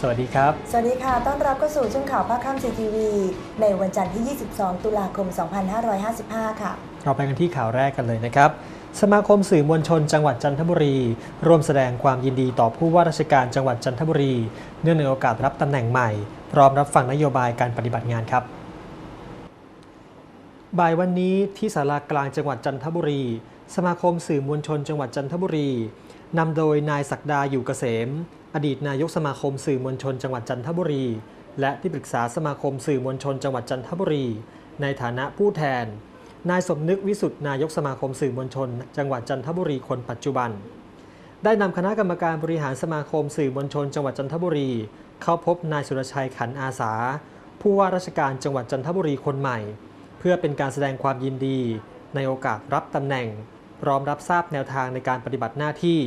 สวัสดีครับ สวัสดีค่ะ ต้อนรับเข้าสู่ช่วงข่าวภาคค่ำซีทีวีในวันจันทร์ที่ 22 ตุลาคม 2555 ค่ะ เราไปกันที่ข่าวแรกกันเลยนะครับ สมาคมสื่อมวลชนจังหวัดจันทบุรี ร่วมแสดงความยินดีต่อผู้ว่าราชการจังหวัดจันทบุรี เนื่องในโอกาสรับตำแหน่งใหม่ พร้อมรับฟังนโยบายการปฏิบัติงานครับ บ่ายวันนี้ที่ศาลากลางจังหวัดจันทบุรี สมาคมสื่อมวลชนจังหวัดจันทบุรีนำโดยนายศักดาอยู่เกษม อดีตนายกสมาคมสื่อมวลชนจังหวัดจันทบุรี และที่ปรึกษาสมาคมสื่อมวลชนจังหวัดจันทบุรี ในฐานะผู้แทน นายสมนึกวิสุทธ์นายกสมาคมสื่อมวลชน จังหวัดจันทบุรีคนปัจจุบัน ได้นำคณะกรรมการบริหารสมาคมสื่อมวลชน จังหวัดจันทบุรี เข้าพบนายสุรชัยขันอาสา ผู้ว่าราชการจังหวัดจันทบุรีคนใหม่ เพื่อเป็นการแสดงความยินดี ในโอกาสรับตำแหน่งพร้อมรับทราบแนวทางในการปฏิบัติหน้าที่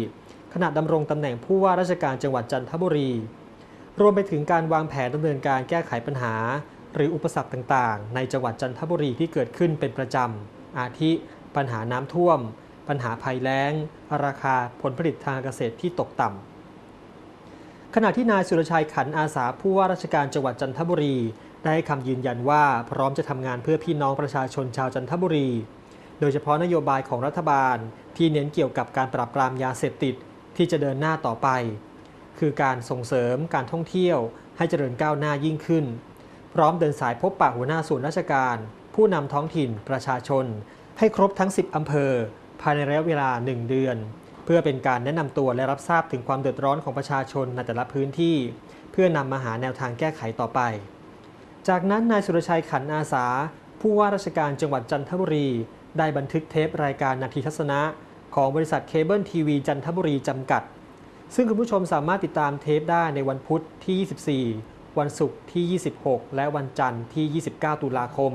ขณะดำรงตำแหน่งผู้ว่าราชการจังหวัดจันทบุรี รวมไปถึงการวางแผนดำเนินการแก้ไขปัญหา หรืออุปสรรคต่างๆ ในจังหวัดจันทบุรีที่เกิดขึ้นเป็นประจำ อาทิ ปัญหาน้ำท่วม ปัญหาภัยแล้ง ราคาผลผลิตทางเกษตรที่ตกต่ำขณะที่นายสุรชัยขันอาสาผู้ว่าราชการจังหวัดจันทบุรี ได้ให้คำยืนยันว่าพร้อมจะทำงานเพื่อพี่น้องประชาชนชาวจันทบุรี โดยเฉพาะนโยบายของรัฐบาลที่เน้นเกี่ยวกับการปราบปรามยาเสพติด ที่จะเดินหน้าต่อไป คือการส่งเสริมการท่องเที่ยวให้เจริญก้าวหน้ายิ่งขึ้น พร้อมเดินสายพบปะหัวหน้าส่วนราชการ ผู้นำท้องถิ่นประชาชน ให้ครบทั้ง 10 อำเภอ ภายในระยะเวลา 1 เดือน เพื่อเป็นการแนะนำตัวและรับทราบถึงความเดือดร้อนของประชาชนในแต่ละพื้นที่ เพื่อนำมาหาแนวทางแก้ไขต่อไป จากนั้นนายสุรชัยขันอาสา ผู้ว่าราชการจังหวัดจันทบุรี ได้บันทึกเทปรายการนาทีทัศนะ ของบริษัทเคเบิลทีวีจันทบุรีจำกัด ซึ่งคุณผู้ชมสามารถติดตามเทปได้ในวันพุธที่ 24 วันศุกร์ที่ 26 และวันจันทร์ที่ 29 ตุลาคม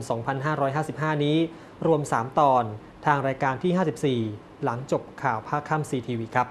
2555 นี้ รวม 3 ตอน ทางรายการที่ 54 หลังจบข่าวภาคค่ำซีทีวีครับ